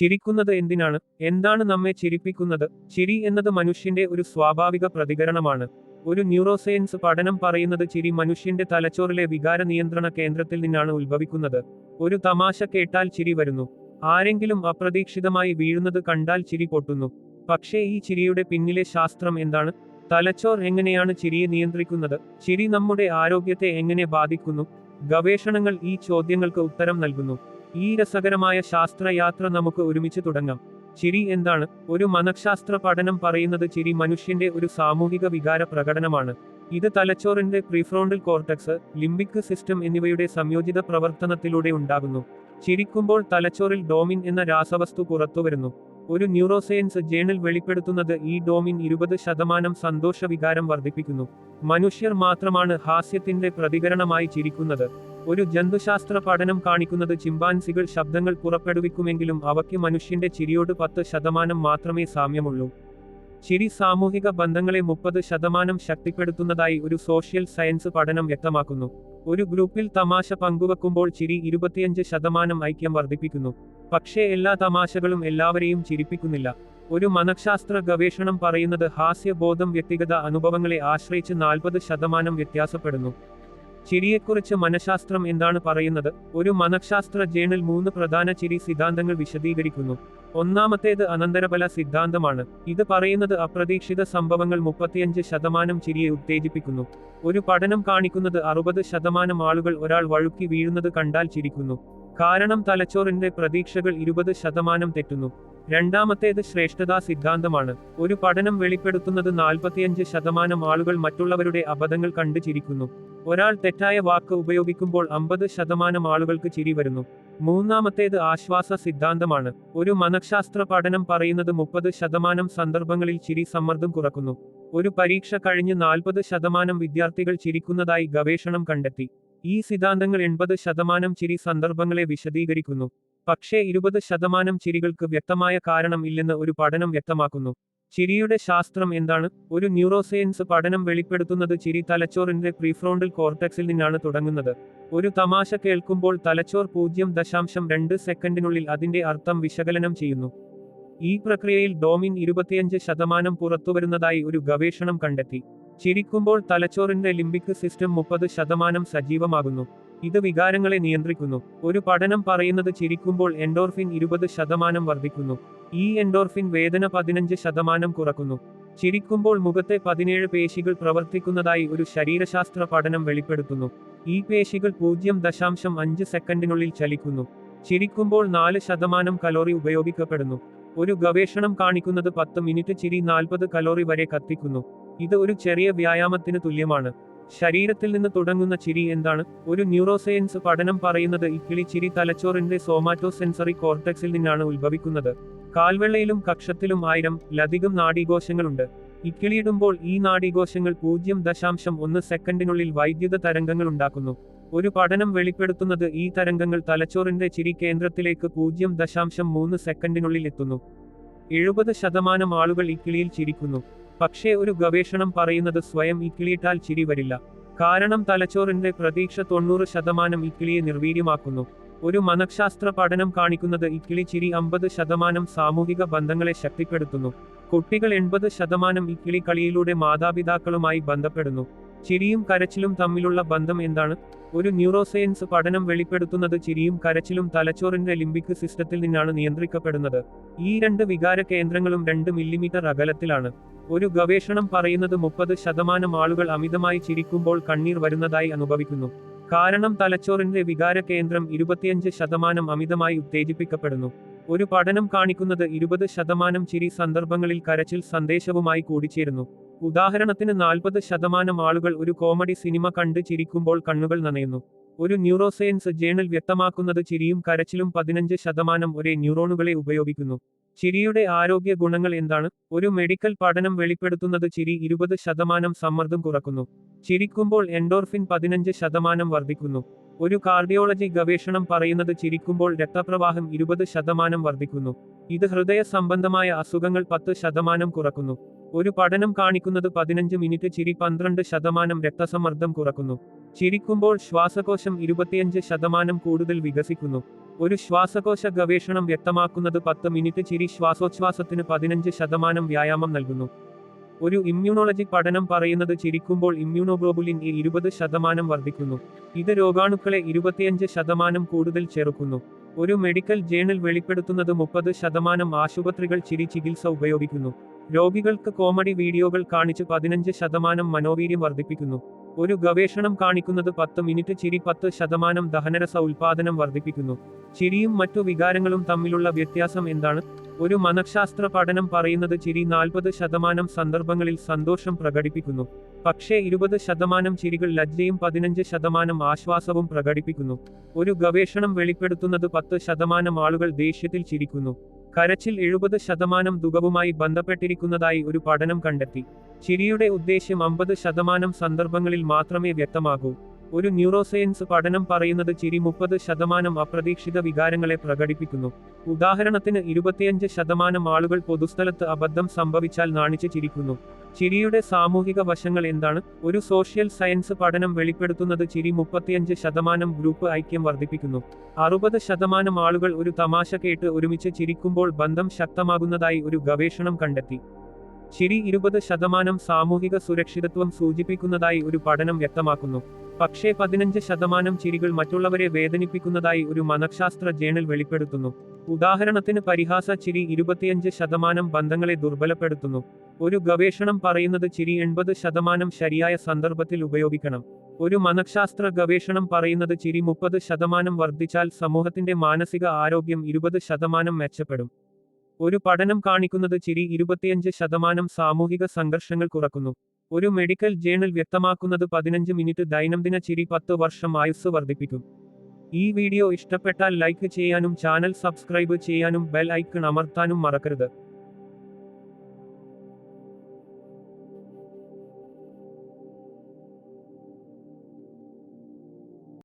ചിരിക്കുന്നത് എന്തിനാണ്? എന്താണ് നമ്മെ ചിരിപ്പിക്കുന്നത്? ചിരി എന്നത് മനുഷ്യന്റെ ഒരു സ്വാഭാവിക പ്രതികരണമാണ്. ഒരു ന്യൂറോസയൻസ് പഠനം പറയുന്നത് ചിരി മനുഷ്യന്റെ തലച്ചോറിലെ വികാര നിയന്ത്രണ കേന്ദ്രത്തിൽ നിന്നാണ് ഉത്ഭവിക്കുന്നത്. ഒരു തമാശ കേട്ടാൽ ചിരി വരുന്നു. ആരെങ്കിലും അപ്രതീക്ഷിതമായി വീഴുന്നത് കണ്ടാൽ ചിരി പൊട്ടുന്നു. പക്ഷേ ഈ ചിരിയുടെ പിന്നിലെ ശാസ്ത്രം എന്താണ്? തലച്ചോർ എങ്ങനെയാണ് ചിരിയെ നിയന്ത്രിക്കുന്നത്? ചിരി നമ്മുടെ ആരോഗ്യത്തെ എങ്ങനെ ബാധിക്കുന്നു? ഗവേഷണങ്ങൾ ഈ ചോദ്യങ്ങൾക്ക് ഉത്തരം നൽകുന്നു. ഈ രസകരമായ ശാസ്ത്രയാത്ര നമുക്ക് ഒരുമിച്ച് തുടങ്ങാം. ചിരി എന്താണ്? ഒരു മനഃശാസ്ത്ര പഠനം പറയുന്നത് ചിരി മനുഷ്യന്റെ ഒരു സാമൂഹിക വികാര പ്രകടനമാണ്. ഇത് തലച്ചോറിന്റെ പ്രീഫ്രോണ്ടൽ കോർട്ടക്സ് ലിംബിക് സിസ്റ്റം എന്നിവയുടെ സംയോജിത പ്രവർത്തനത്തിലൂടെ ഉണ്ടാകുന്നു. ചിരിക്കുമ്പോൾ തലച്ചോറിൽ ഡോമിൻ എന്ന രാസവസ്തു പുറത്തുവരുന്നു. ഒരു ന്യൂറോസയൻസ് ജേണൽ വെളിപ്പെടുത്തുന്നത് ഈ ഡോമിൻ ഇരുപത് ശതമാനം സന്തോഷ വികാരം വർദ്ധിപ്പിക്കുന്നു. മനുഷ്യർ മാത്രമാണ് ഹാസ്യത്തിന്റെ പ്രതികരണമായി ചിരിക്കുന്നത്. ഒരു ജന്തുശാസ്ത്ര പഠനം കാണിക്കുന്നത് ചിമ്പാൻസികൾ ശബ്ദങ്ങൾ പുറപ്പെടുവിക്കുമെങ്കിലും അവയ്ക്ക് മനുഷ്യന്റെ ചിരിയോട് പത്ത് ശതമാനം മാത്രമേ സാമ്യമുള്ളൂ. ചിരി സാമൂഹിക ബന്ധങ്ങളെ മുപ്പത് ശതമാനം ശക്തിപ്പെടുത്തുന്നതായി ഒരു സോഷ്യൽ സയൻസ് പഠനം വ്യക്തമാക്കുന്നു. ഒരു ഗ്രൂപ്പിൽ തമാശ പങ്കുവെക്കുമ്പോൾ ചിരി ഇരുപത്തിയഞ്ച് ശതമാനം ഐക്യം വർദ്ധിപ്പിക്കുന്നു. പക്ഷേ എല്ലാ തമാശകളും എല്ലാവരെയും ചിരിപ്പിക്കുന്നില്ല. ഒരു മനഃശാസ്ത്ര ഗവേഷണം പറയുന്നത് ഹാസ്യബോധം വ്യക്തിഗത അനുഭവങ്ങളെ ആശ്രയിച്ച് നാൽപ്പത് ശതമാനം വ്യത്യാസപ്പെടുന്നു. ചിരിയെക്കുറിച്ച് മനഃശാസ്ത്രം എന്താണ് പറയുന്നത്? ഒരു മനഃശാസ്ത്ര ജേണൽ മൂന്ന് പ്രധാന ചിരി സിദ്ധാന്തങ്ങൾ വിശദീകരിക്കുന്നു. ഒന്നാമത്തേത് അനന്തരബല സിദ്ധാന്തമാണ്. ഇത് പറയുന്നത് അപ്രതീക്ഷിത സംഭവങ്ങൾ മുപ്പത്തിയഞ്ച് ശതമാനം ചിരിയെ ഉത്തേജിപ്പിക്കുന്നു. ഒരു പഠനം കാണിക്കുന്നത് അറുപത് ശതമാനം ആളുകൾ ഒരാൾ വഴുക്കി വീഴുന്നത് കണ്ടാൽ ചിരിക്കുന്നു. കാരണം തലച്ചോറിന്റെ പ്രതീക്ഷകൾ ഇരുപത് ശതമാനം തെറ്റുന്നു. രണ്ടാമത്തേത് ശ്രേഷ്ഠതാ സിദ്ധാന്തമാണ്. ഒരു പഠനം വെളിപ്പെടുത്തുന്നത് നാൽപ്പത്തിയഞ്ച് ശതമാനം ആളുകൾ മറ്റുള്ളവരുടെ അബദ്ധങ്ങൾ കണ്ട് ചിരിക്കുന്നു. ഒരാൾ തെറ്റായ വാക്ക് ഉപയോഗിക്കുമ്പോൾ അമ്പത് ശതമാനം ആളുകൾക്ക് ചിരി വരുന്നു. മൂന്നാമത്തേത് ആശ്വാസ സിദ്ധാന്തമാണ്. ഒരു മനഃശാസ്ത്ര പഠനം പറയുന്നത് മുപ്പത് ശതമാനം സന്ദർഭങ്ങളിൽ ചിരി സമ്മർദ്ദം കുറക്കുന്നു. ഒരു പരീക്ഷ കഴിഞ്ഞ് നാൽപ്പത് ശതമാനം വിദ്യാർത്ഥികൾ ചിരിക്കുന്നതായി ഗവേഷണം കണ്ടെത്തി. ഈ സിദ്ധാന്തങ്ങൾ എൺപത് ശതമാനം ചിരി സന്ദർഭങ്ങളെ വിശദീകരിക്കുന്നു. പക്ഷേ ഇരുപത് ശതമാനം ചിരികൾക്ക് വ്യക്തമായ കാരണം ഇല്ലെന്ന് ഒരു പഠനം വ്യക്തമാക്കുന്നു. ചിരിയുടെ ശാസ്ത്രം എന്താണ്? ഒരു ന്യൂറോസയൻസ് പഠനം വെളിപ്പെടുത്തുന്നത് ചിരി തലച്ചോറിന്റെ പ്രീഫ്രോണ്ടൽ കോർട്ടക്സിൽ നിന്നാണ് തുടങ്ങുന്നത്. ഒരു തമാശ കേൾക്കുമ്പോൾ തലച്ചോർ പൂജ്യം ദശാംശം രണ്ട് സെക്കൻഡിനുള്ളിൽ അതിന്റെ അർത്ഥം വിശകലനം ചെയ്യുന്നു. ഈ പ്രക്രിയയിൽ ഡോമിൻ ഇരുപത്തിയഞ്ച് ശതമാനം പുറത്തുവരുന്നതായി ഒരു ഗവേഷണം കണ്ടെത്തി. ചിരിക്കുമ്പോൾ തലച്ചോറിന്റെ ലിംബിക് സിസ്റ്റം മുപ്പത് ശതമാനം സജീവമാകുന്നു. ഇത് വികാരങ്ങളെ നിയന്ത്രിക്കുന്നു. ഒരു പഠനം പറയുന്നത് ചിരിക്കുമ്പോൾ എൻഡോർഫിൻ ഇരുപത് ശതമാനം വർദ്ധിക്കുന്നു. ഈ എൻഡോർഫിൻ വേദന പതിനഞ്ച് ശതമാനം കുറക്കുന്നു. ചിരിക്കുമ്പോൾ മുഖത്തെ പതിനേഴ് പേശികൾ പ്രവർത്തിക്കുന്നതായി ഒരു ശരീരശാസ്ത്ര പഠനം വെളിപ്പെടുത്തുന്നു. ഈ പേശികൾ പൂജ്യം ദശാംശം അഞ്ച് സെക്കൻഡിനുള്ളിൽ ചലിക്കുന്നു. ചിരിക്കുമ്പോൾ നാല് ശതമാനം കലോറി ഉപയോഗിക്കപ്പെടുന്നു. ഒരു ഗവേഷണം കാണിക്കുന്നത് പത്ത് മിനിറ്റ് ചിരി നാൽപ്പത് കലോറി വരെ കത്തിക്കുന്നു. ഇത് ഒരു ചെറിയ വ്യായാമത്തിന് തുല്യമാണ്. ശരീരത്തിൽ നിന്ന് തുടങ്ങുന്ന ചിരി എന്താണ്? ഒരു ന്യൂറോസയൻസ് പഠനം പറയുന്നത് ഇക്കിളി ചിരി തലച്ചോറിന്റെ സോമാറ്റോ സെൻസറി കോർട്ടക്സിൽ നിന്നാണ് ഉത്ഭവിക്കുന്നത്. കാൽവെള്ളയിലും കക്ഷത്തിലും ആയിരം ലധികം നാഡീകോശങ്ങളുണ്ട്. ഇക്കിളിയിടുമ്പോൾ ഈ നാഡീകോശങ്ങൾ പൂജ്യം ദശാംശം ഒന്ന് സെക്കൻഡിനുള്ളിൽ വൈദ്യുത തരംഗങ്ങൾ ഉണ്ടാക്കുന്നു. ഒരു പഠനം വെളിപ്പെടുത്തുന്നത് ഈ തരംഗങ്ങൾ തലച്ചോറിന്റെ ചിരി കേന്ദ്രത്തിലേക്ക് പൂജ്യം ദശാംശം മൂന്ന് സെക്കൻഡിനുള്ളിൽ എത്തുന്നു. എഴുപത് ശതമാനം ആളുകൾ ഇക്കിളിയിൽ ചിരിക്കുന്നു. പക്ഷേ ഒരു ഗവേഷണം പറയുന്നത് സ്വയം ഇക്കിളിയിട്ടാൽ ചിരി വരില്ല. കാരണം തലച്ചോറിന്റെ പ്രതീക്ഷ തൊണ്ണൂറ് ശതമാനം ഇക്കിളിയെ നിർവീര്യമാക്കുന്നു. ഒരു മനഃശാസ്ത്ര പഠനം കാണിക്കുന്നത് ഇക്കിളി ചിരി അമ്പത് ശതമാനം സാമൂഹിക ബന്ധങ്ങളെ ശക്തിപ്പെടുത്തുന്നു. കുട്ടികൾ എൺപത് ശതമാനം ഇക്കിളി കളിയിലൂടെ മാതാപിതാക്കളുമായി ബന്ധപ്പെടുന്നു. ചിരിയും കരച്ചിലും തമ്മിലുള്ള ബന്ധം എന്താണ്? ഒരു ന്യൂറോസയൻസ് പഠനം വെളിപ്പെടുത്തുന്നത് ചിരിയും കരച്ചിലും തലച്ചോറിന്റെ ലിംബിക് സിസ്റ്റത്തിൽ നിന്നാണ് നിയന്ത്രിക്കപ്പെടുന്നത്. ഈ രണ്ട് വികാര കേന്ദ്രങ്ങളും രണ്ട് മില്ലിമീറ്റർ അകലത്തിലാണ്. ഒരു ഗവേഷണം പറയുന്നത് മുപ്പത് ശതമാനം ആളുകൾ അമിതമായി ചിരിക്കുമ്പോൾ കണ്ണീർ വരുന്നതായി അനുഭവിക്കുന്നു. കാരണം തലച്ചോറിന്റെ വികാര കേന്ദ്രം ഇരുപത്തിയഞ്ച് ശതമാനം അമിതമായി ഉത്തേജിപ്പിക്കപ്പെടുന്നു. ഒരു പഠനം കാണിക്കുന്നത് ഇരുപത് ശതമാനം ചിരി സന്ദർഭങ്ങളിൽ കരച്ചിൽ സന്ദേശവുമായി കൂടിച്ചേരുന്നു. ഉദാഹരണത്തിന് നാൽപ്പത് ശതമാനം ആളുകൾ ഒരു കോമഡി സിനിമ കണ്ട് ചിരിക്കുമ്പോൾ കണ്ണുകൾ നനയുന്നു. ഒരു ന്യൂറോസയൻസ് ജേണൽ വ്യക്തമാക്കുന്നത് ചിരിയും കരച്ചിലും പതിനഞ്ച് ശതമാനം ഒരേ ന്യൂറോണുകളെ ഉപയോഗിക്കുന്നു. ചിരിയുടെ ആരോഗ്യ ഗുണങ്ങൾ എന്താണ്? ഒരു മെഡിക്കൽ പഠനം വെളിപ്പെടുത്തുന്നത് ചിരി ഇരുപത് ശതമാനം സമ്മർദ്ദം കുറക്കുന്നു. ചിരിക്കുമ്പോൾ എൻഡോർഫിൻ പതിനഞ്ച് ശതമാനം വർദ്ധിക്കുന്നു. ഒരു കാർഡിയോളജി ഗവേഷണം പറയുന്നത് ചിരിക്കുമ്പോൾ രക്തപ്രവാഹം ഇരുപത് ശതമാനം വർദ്ധിക്കുന്നു. ഇത് ഹൃദയ സംബന്ധമായ അസുഖങ്ങൾ പത്ത് ശതമാനം കുറക്കുന്നു. ഒരു പഠനം കാണിക്കുന്നത് പതിനഞ്ച് മിനിറ്റ് ചിരി പന്ത്രണ്ട് ശതമാനം രക്തസമ്മർദ്ദം കുറക്കുന്നു. ചിരിക്കുമ്പോൾ ശ്വാസകോശം ഇരുപത്തിയഞ്ച് ശതമാനം കൂടുതൽ വികസിക്കുന്നു. ഒരു ശ്വാസകോശ ഗവേഷണം വ്യക്തമാക്കുന്നത് പത്ത് മിനിറ്റ് ചിരി ശ്വാസോച്ഛ്വാസത്തിന് പതിനഞ്ച് ശതമാനം വ്യായാമം നൽകുന്നു. ഒരു ഇമ്മ്യൂണോളജി പഠനം പറയുന്നത് ചിരിക്കുമ്പോൾ ഇമ്മ്യൂണോഗ്ലോബുലിൻ ഈ ഇരുപത് ശതമാനം വർദ്ധിക്കുന്നു. ഇത് രോഗാണുക്കളെ ഇരുപത്തിയഞ്ച് ശതമാനം കൂടുതൽ ചെറുക്കുന്നു. ഒരു മെഡിക്കൽ ജേണൽ വെളിപ്പെടുത്തുന്നത് മുപ്പത് ശതമാനം ആശുപത്രികൾ ചിരി ചികിത്സ ഉപയോഗിക്കുന്നു. രോഗികൾക്ക് കോമഡി വീഡിയോകൾ കാണിച്ച് പതിനഞ്ച് ശതമാനം മനോവീര്യം വർദ്ധിപ്പിക്കുന്നു. ഒരു ഗവേഷണം കാണിക്കുന്നത് പത്ത് മിനിറ്റ് ചിരി പത്ത് ശതമാനം ദഹനരസ ഉൽപാദനം വർദ്ധിപ്പിക്കുന്നു. ചിരിയും മറ്റു വികാരങ്ങളും തമ്മിലുള്ള വ്യത്യാസം എന്താണ്? ഒരു മനഃശാസ്ത്ര പഠനം പറയുന്നത് ചിരി നാൽപ്പത് ശതമാനം സന്ദർഭങ്ങളിൽ സന്തോഷം പ്രകടിപ്പിക്കുന്നു. പക്ഷേ ഇരുപത് ശതമാനം ചിരികൾ ലജ്ജയും പതിനഞ്ച് ശതമാനം ആശ്വാസവും പ്രകടിപ്പിക്കുന്നു. ഒരു ഗവേഷണം വെളിപ്പെടുത്തുന്നത് പത്ത് ശതമാനം ആളുകൾ ദേഷ്യത്തിൽ ചിരിക്കുന്നു. കരച്ചിൽ എഴുപത് ശതമാനം ദുഃഖവുമായി ബന്ധപ്പെട്ടിരിക്കുന്നതായി ഒരു പഠനം കണ്ടെത്തി. ചിരിയുടെ ഉദ്ദേശ്യം അമ്പത് ശതമാനം സന്ദർഭങ്ങളിൽ മാത്രമേ വ്യക്തമാകൂ. ഒരു ന്യൂറോസയൻസ് പഠനം പറയുന്നത് ചിരി മുപ്പത് ശതമാനം അപ്രതീക്ഷിത വികാരങ്ങളെ പ്രകടിപ്പിക്കുന്നു. ഉദാഹരണത്തിന് ഇരുപത്തിയഞ്ച് ശതമാനം ആളുകൾ പൊതുസ്ഥലത്ത് അബദ്ധം സംഭവിച്ചാൽ നാണിച്ച് ചിരിക്കുന്നു. ചിരിയുടെ സാമൂഹിക വശങ്ങൾ എന്താണ്? ഒരു സോഷ്യൽ സയൻസ് പഠനം വെളിപ്പെടുത്തുന്നത് ചിരി മുപ്പത്തിയഞ്ച് ശതമാനം ഗ്രൂപ്പ് ഐക്യം വർദ്ധിപ്പിക്കുന്നു. അറുപത് ശതമാനം ആളുകൾ ഒരു തമാശ കേട്ട് ഒരുമിച്ച് ചിരിക്കുമ്പോൾ ബന്ധം ശക്തമാകുന്നതായി ഒരു ഗവേഷണം കണ്ടെത്തി. ചിരി ഇരുപത് ശതമാനം സാമൂഹിക സുരക്ഷിതത്വം സൂചിപ്പിക്കുന്നതായി ഒരു പഠനം വ്യക്തമാക്കുന്നു. പക്ഷേ പതിനഞ്ച് ശതമാനം ചിരികൾ മറ്റുള്ളവരെ വേദനിപ്പിക്കുന്നതായി ഒരു മനഃശാസ്ത്ര ജേണൽ വെളിപ്പെടുത്തുന്നു. ഉദാഹരണത്തിന് പരിഹാസ ചിരി ഇരുപത്തിയഞ്ച് ശതമാനം ബന്ധങ്ങളെ ദുർബലപ്പെടുത്തുന്നു. ഒരു ഗവേഷണം പറയുന്നത് ചിരി എൺപത് ശതമാനം ശരിയായ സന്ദർഭത്തിൽ ഉപയോഗിക്കണം. ഒരു മനഃശാസ്ത്ര ഗവേഷണം പറയുന്നത് ചിരി മുപ്പത് ശതമാനം വർദ്ധിച്ചാൽ സമൂഹത്തിന്റെ മാനസിക ആരോഗ്യം ഇരുപത് ശതമാനം മെച്ചപ്പെടും. ഒരു പഠനം കാണിക്കുന്നത് ചിരി ഇരുപത്തിയഞ്ച് ശതമാനം സാമൂഹിക സംഘർഷങ്ങൾ കുറക്കുന്നു. ഒരു മെഡിക്കൽ ജേണൽ വ്യക്തമാക്കുന്നത് പതിനഞ്ച് മിനിറ്റ് ദൈനംദിന ചിരി പത്ത് വർഷം ആയുസ് വർദ്ധിപ്പിക്കും. ഈ വീഡിയോ ഇഷ്ടപ്പെട്ടാൽ ലൈക്ക് ചെയ്യാനും ചാനൽ സബ്സ്ക്രൈബ് ചെയ്യാനും ബെൽ ഐക്കൺ അമർത്താനും മറക്കരുത്.